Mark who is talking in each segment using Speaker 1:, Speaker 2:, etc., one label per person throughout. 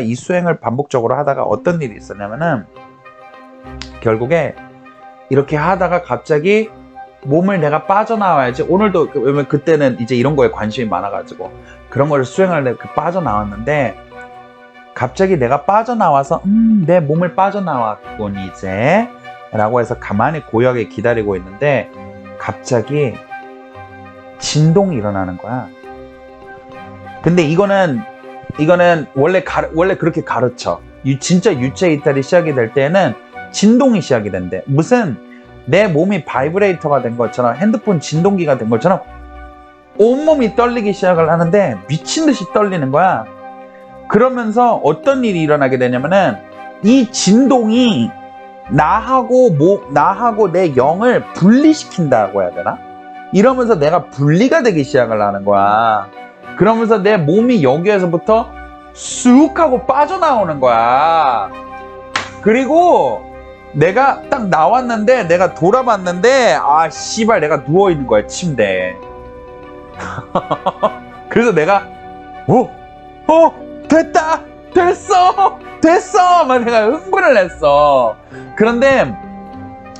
Speaker 1: 이 수행을 반복적으로 하다가 어떤 일이 있었냐면은 결국에 이렇게 하다가 갑자기 몸을 내가 빠져나와야지 오늘도 그- 왜냐면 그때는 이제 이런 거에 관심이 많아가지고 그런 거를 수행하려고 이렇게 빠져나왔는데 갑자기 내가 빠져나와서 음, 내 몸을 빠져나왔군 이제 라고 해서 가만히 고요하게 기다리고 있는데 갑자기 진동이 일어나는 거야. 근데 이거는 이거는 원래 가르, 원래 그렇게 가르쳐. 유- 진짜 유체 이탈이 시작이 될 때는 진동이 시작이 된대. 무슨 내 몸이 바이브레이터가 된 것처럼 핸드폰 진동기가 된 것처럼 온몸이 떨리기 시작을 하는데 미친 듯이 떨리는 거야. 그러면서 어떤 일이 일어나게 되냐면은 이 진동이 나하고 목 나하고 내 영을 분리시킨다고 해야 되나? 이러면서 내가 분리가 되기 시작을 하는 거야. 그러면서 내 몸이 여기에서부터 쑥 하고 빠져나오는 거야. 그리고 내가 딱 나왔는데 내가 돌아봤는데 아 씨발 내가 누워 있는 거야 침대에. 그래서 내가 어? 어? 됐다! 됐어! 됐어! 막 내가 흥분을 했어. 그런데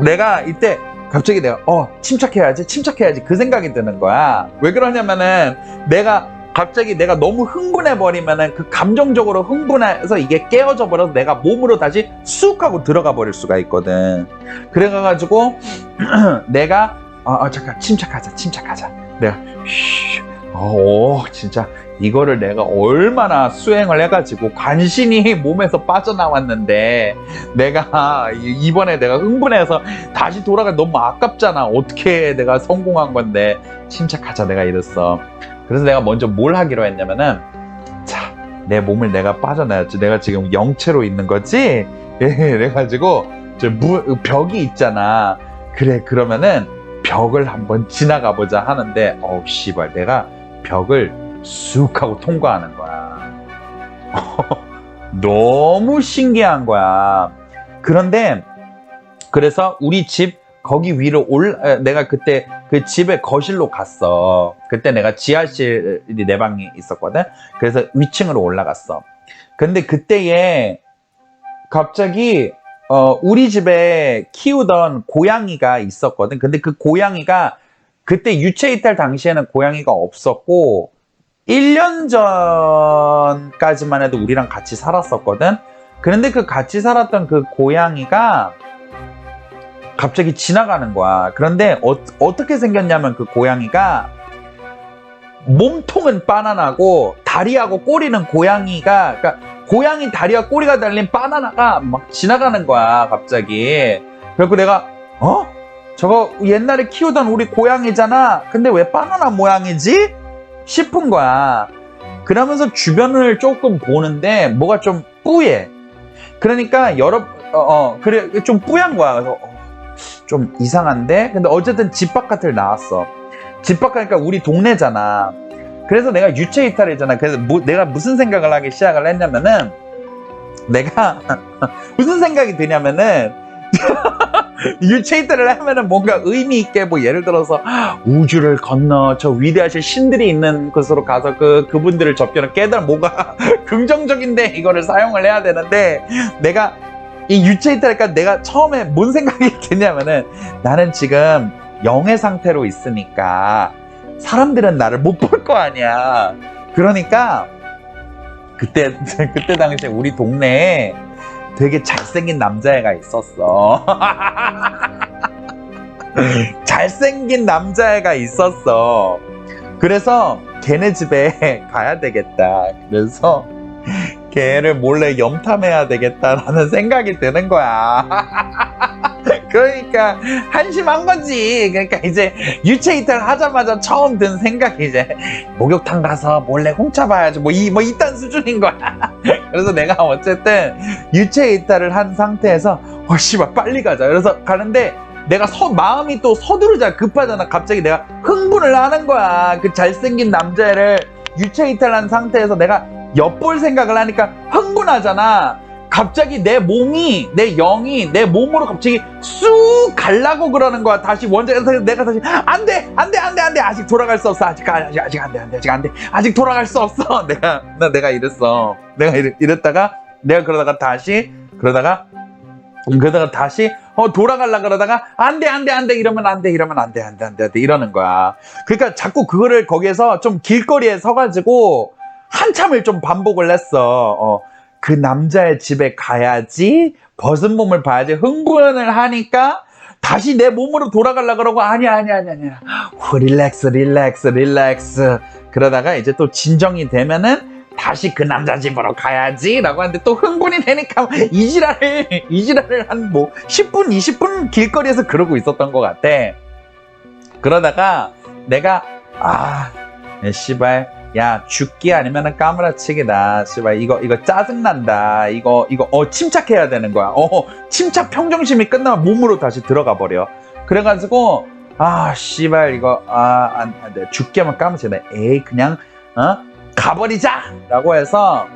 Speaker 1: 내가 이때 갑자기 내가 어 침착해야지 침착해야지 그 생각이 드는 거야 왜 그러냐면은 내가 갑자기 내가 너무 흥분해 버리면은 그 감정적으로 흥분해서 이게 깨어져 버려서 내가 몸으로 다시 쑥 하고 들어가 버릴 수가 있거든 그래가지고 내가 아, 아, 잠깐 침착하자 침착하자 내가 쉬, 어 진짜 이거를 내가 얼마나 수행을 해가지고 간신히 몸에서 빠져나왔는데 내가 이- 이번에 내가 흥분해서 다시 돌아가 너무 아깝잖아. 어떻게 내가 성공한 건데 침착하자 내가 이랬어. 그래서 내가 먼저 뭘 하기로 했냐면은 자, 내 몸을 내가 빠져나왔지. 내가 지금 영체로 있는 거지. 예, 그래가지고 저 무, 벽이 있잖아. 그래 그러면은 벽을 한번 지나가 보자 하는데 어우 씨발 내가 벽을 쑥 하고 통과하는 거야. 너무 신기한 거야. 그런데 그래서 우리 집 거기 위로 올 에, 내가 그때 그 집에 거실로 갔어. 그때 내가 지하실이 내 방이 있었거든. 그래서 위층으로 올라갔어. 근데 그때에 갑자기 어 우리 집에 키우던 고양이가 있었거든. 근데 그 고양이가 그때 유체 이탈 당시에는 고양이가 없었고 1년 전까지만 해도 우리랑 같이 살았었거든. 그런데 그 같이 살았던 그 고양이가 갑자기 지나가는 거야. 그런데 어, 떻게 생겼냐면 그 고양이가 몸통은 바나나고 다리하고 꼬리는 고양이가 그러니까 고양이 다리와 꼬리가 달린 바나나가 막 지나가는 거야 갑자기. 그래서 내가 어? 저거 옛날에 키우던 우리 고양이잖아. 근데 왜 바나나 모양이지? 싶은 거야. 그러면서 주변을 조금 보는데 뭐가 좀 뿌예. 그러니까 여러 어, 어 그래 좀 뿌얀 거야. 그래서 어, 좀 이상한데. 근데 어쨌든 집 바깥을 나왔어. 집 바깥이니까 우리 동네잖아. 그래서 내가 유체 이탈이잖아. 그래서 뭐- 내가 무슨 생각을 하기 시작을 했냐면은 내가 무슨 생각이 드냐면은 유체 이탈을 하면은 뭔가 의미 있게 뭐 예를 들어서 우주를 건너 저 위대하신 신들이 있는 곳으로 가서 그 그분들을 접견을 깨달아 뭔가 긍정적인데 이거를 사용을 해야 되는데 내가 이 유체 이탈니까 내가 처음에 뭔 생각이 드냐면은 나는 지금 영의 상태로 있으니까 사람들은 나를 못 볼 거 아니야. 그러니까 그때 그때 당시에 우리 동네에 되게 잘생긴 남자애가 있었어. 잘생긴 남자애가 있었어. 그래서 걔네 집에 가야 되겠다. 그래서 걔를 몰래 염탐해야 되겠다라는 생각이 드는 거야. 그러니까 한심한 거지. 그러니까 이제 유체 이탈 하자마자 처음 든 생각이 이제 목욕탕 가서 몰래 훔쳐봐야지. 뭐이뭐 이딴 수준인 거야. 그래서 내가 어쨌든 유체 이탈을 한 상태에서 어 씨발 빨리 가자. 그래서 가는데 내가 서, 마음이 또 서두르자 급하잖아. 갑자기 내가 흥분을 하는 거야. 그 잘생긴 남자를 유체 이탈한 상태에서 내가 엿볼 생각을 하니까 흥분하잖아. 갑자기 내 몸이 내 영이 내 몸으로 갑자기 쑥 갈라고 그러는 거야 다시 원작에서 내가 다시 안 돼 안 돼 안 돼 안 돼 아직 돌아갈 수 없어 아직 아직 아직 안 돼 안 돼 아직 안 돼 아직 돌아갈 수 없어 내가 나 내가 이랬어 내가 이랬, 이랬다가 내가 그러다가 다시 그러다가 음, 그러다가 다시 어 돌아갈라 그러다가 안 돼 안 돼 안 돼 이러면 안 돼 이러면 안 돼 안 돼 안 돼 안 돼 이러는 거야 그러니까 자꾸 그거를 거기에서 좀 길거리에 서가지고 한참을 좀 반복을 했어. 어, 그 남자의 집에 가야지 벗은 몸을 봐야지 흥분을 하니까 다시 내 몸으로 돌아가려 그러고 아니야 아니야 아니야 아니야 후, 릴렉스 릴렉스 릴렉스. 그러다가 이제 또 진정이 되면은 다시 그 남자 집으로 가야지 라고 하는데 또 흥분이 되니까 이 지랄을 이 지랄을 한 뭐 10분 20분 길거리에서 그러고 있었던 것 같아. 그러다가 내가 아 야, 씨발 야 죽기 아니면은 까무라치기다. 씨발 이거 이거 짜증난다. 이거 이거 어 침착해야 되는 거야. 어 침착 평정심이 끝나면 몸으로 다시 들어가 버려. 그래가지고 아 씨발 이거 아안 안 돼. 죽기 하면 까무치다 에이 그냥 어? 가버리자! 라고 해서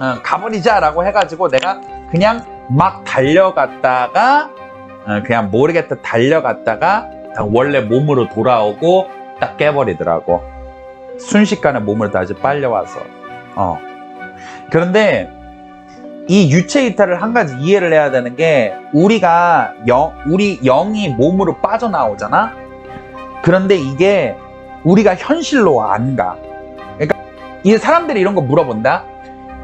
Speaker 1: 어, 가버리자! 라고 해가지고 내가 그냥 막 달려갔다가 어, 그냥 모르겠다 달려갔다가 딱 원래 몸으로 돌아오고 딱 깨버리더라고 순식간에 몸을 다시 빨려와서. 어. 그런데 이 유체 이탈을 한 가지 이해를 해야 되는 게 우리가 영 우리 영이 몸으로 빠져나오잖아? 그런데 이게 우리가 현실로 안가. 그러니까 이 사람들이 이런 거 물어본다.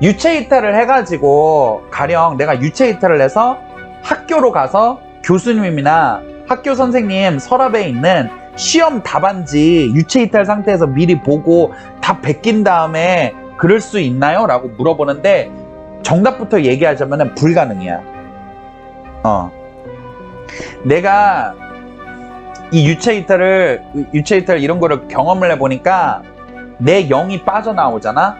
Speaker 1: 유체 이탈을 해가지고 가령 내가 유체 이탈을 해서 학교로 가서 교수님이나 학교 선생님 서랍에 있는 시험 답안지 유체 이탈 상태에서 미리 보고 다 베낀 다음에 그럴 수 있나요? 라고 물어보는데 정답부터 얘기하자면 불가능이야. 어. 내가 이 유체 이탈을, 유체 이탈 이런 거를 경험을 해 보니까 내 영이 빠져나오잖아?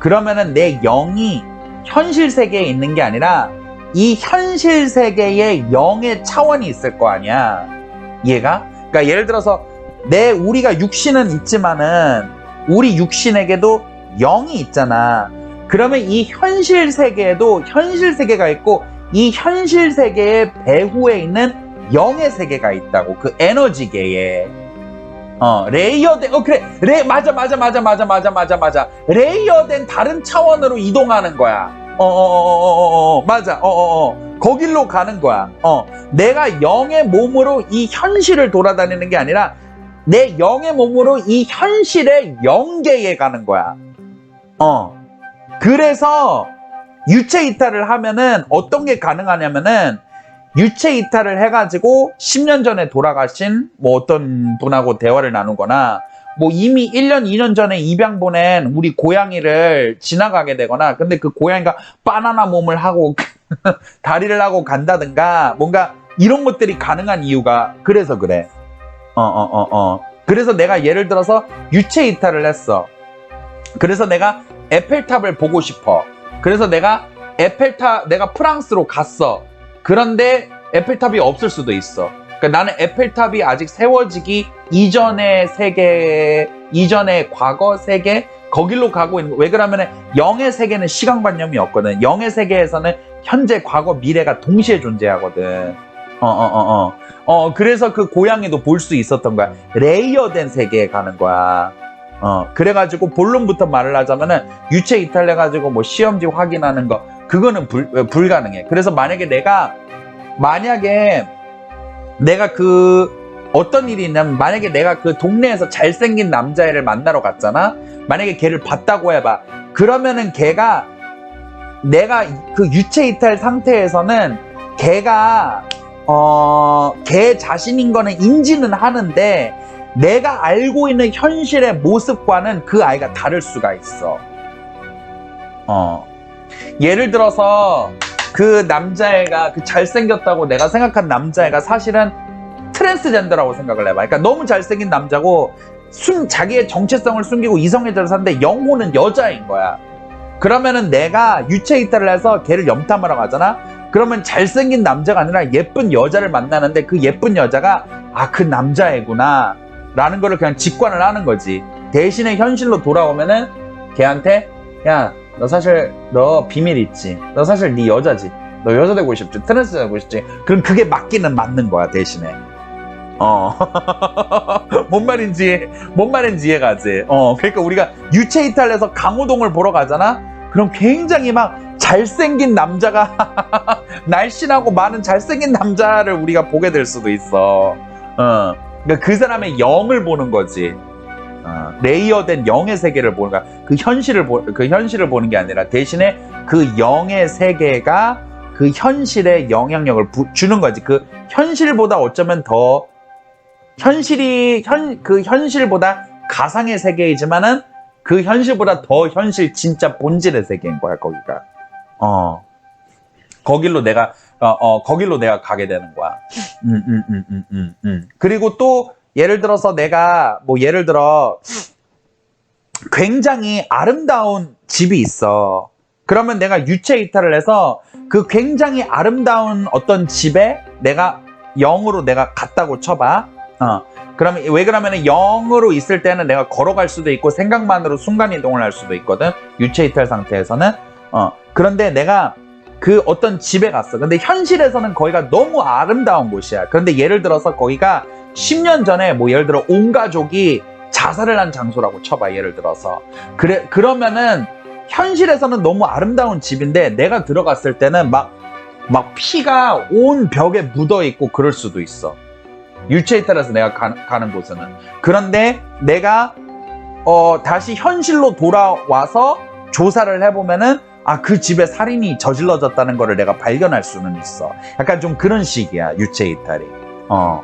Speaker 1: 그러면은 내 영이 현실 세계에 있는 게 아니라 이 현실 세계에 영의 차원이 있을 거 아니야. 얘가? 그러니까 예를 들어서 내 우리가 육신은 있지만은 우리 육신에게도 영이 있잖아. 그러면 이 현실 세계에도 현실 세계가 있고 이 현실 세계의 배후에 있는 영의 세계가 있다고. 그 에너지계에. 어, 레이어된, 어, 그래. 레, 맞아, 맞아, 맞아, 맞아, 맞아, 맞아, 맞아. 레이어된 다른 차원으로 이동하는 거야. 어, 어, 어, 어, 어, 어, 맞아. 어, 어, 어. 거길로 가는 거야. 어. 내가 영의 몸으로 이 현실을 돌아다니는 게 아니라 내 영의 몸으로 이 현실의 영계에 가는 거야. 어. 그래서 유체 이탈을 하면은 어떤 게 가능하냐면은 유체 이탈을 해가지고 10년 전에 돌아가신 뭐 어떤 분하고 대화를 나누거나 뭐 이미 1년, 2년 전에 입양 보낸 우리 고양이를 지나가게 되거나 근데 그 고양이가 바나나 몸을 하고 다리를 하고 간다든가 뭔가 이런 것들이 가능한 이유가 그래서 그래. 어, 어, 어, 어. 그래서 내가 예를 들어서 유체 이탈을 했어. 그래서 내가 에펠탑을 보고 싶어. 그래서 내가 에펠탑, 내가 프랑스로 갔어. 그런데 에펠탑이 없을 수도 있어. 그러니까 나는 에펠탑이 아직 세워지기 이전의 세계, 이전의 과거 세계, 거길로 가고 있는 거. 왜 그러냐면 영의 세계는 시간관념이 없거든. 영의 세계에서는 현재, 과거, 미래가 동시에 존재하거든. 어, 어, 어, 어. 어, 그래서 그 고양이도 볼 수 있었던 거야. 레이어된 세계에 가는 거야. 어, 그래가지고 본론부터 말을 하자면은 유체 이탈해가지고 뭐 시험지 확인하는 거, 그거는 불, 어, 불가능해. 그래서 만약에 내가, 만약에 내가 그 어떤 일이 있냐면 만약에 내가 그 동네에서 잘생긴 남자애를 만나러 갔잖아. 만약에 걔를 봤다고 해봐. 그러면은 걔가 내가 그 유체 이탈 상태에서는 걔가 어, 걔 자신인 거는 인지는 하는데 내가 알고 있는 현실의 모습과는 그 아이가 다를 수가 있어. 어. 예를 들어서 그 남자애가 그 잘생겼다고 내가 생각한 남자애가 사실은 트랜스젠더라고 생각을 해봐. 그러니까 너무 잘생긴 남자고 숨 자기의 정체성을 숨기고 이성애자를 사는데 영혼은 여자인 거야. 그러면은 내가 유체 이탈을 해서 걔를 염탐하러 가잖아. 그러면 잘생긴 남자가 아니라 예쁜 여자를 만나는데 그 예쁜 여자가 아 그 남자애구나 라는 거를 그냥 직관을 하는 거지. 대신에 현실로 돌아오면은 걔한테 야 너 사실 너 비밀 있지. 너 사실 네 여자지. 너 여자 되고 싶지. 트랜스 되고 싶지. 그럼 그게 맞기는 맞는 거야 대신에. 어. 뭔 말인지 뭔 말인지 이해가지. 어. 그러니까 우리가 유체 이탈해서 강호동을 보러 가잖아. 그럼 굉장히 막 잘생긴 남자가 날씬하고 많은 잘생긴 남자를 우리가 보게 될 수도 있어. 어. 그러니까 그 사람의 영을 보는 거지. 어, 레이어된 영의 세계를 보는 거야. 그 현실을 보, 그 현실을 보는 게 아니라 대신에 그 영의 세계가 그 현실에 영향력을 부- 주는 거지. 그 현실보다 어쩌면 더 현실이 현 그 현실보다 가상의 세계이지만은 그 현실보다 더 현실 진짜 본질의 세계인 거야 거기가. 어. 거길로 내가 어, 어 거길로 내가 가게 되는 거야. 음, 음, 음, 음, 음, 음. 그리고 또 예를 들어서 내가 뭐 예를 들어 굉장히 아름다운 집이 있어. 그러면 내가 유체 이탈을 해서 그 굉장히 아름다운 어떤 집에 내가 영으로 내가 갔다고 쳐봐. 어. 그러면 왜 그러면 영으로 있을 때는 내가 걸어갈 수도 있고 생각만으로 순간 이동을 할 수도 있거든. 유체 이탈 상태에서는. 어. 그런데 내가 그 어떤 집에 갔어. 근데 현실에서는 거기가 너무 아름다운 곳이야. 그런데 예를 들어서 거기가 10년 전에 뭐 예를 들어 온 가족이 자살을 한 장소라고 쳐봐. 예를 들어서. 그래, 그러면은 현실에서는 너무 아름다운 집인데 내가 들어갔을 때는 막, 막 피가 온 벽에 묻어 있고 그럴 수도 있어. 유체에 따라서 내가 가, 가는 곳에는. 그런데 내가 어, 다시 현실로 돌아와서 조사를 해보면은 아, 그 집에 살인이 저질러졌다는 거를 내가 발견할 수는 있어. 약간 좀 그런 식이야, 유체 이탈이. 어.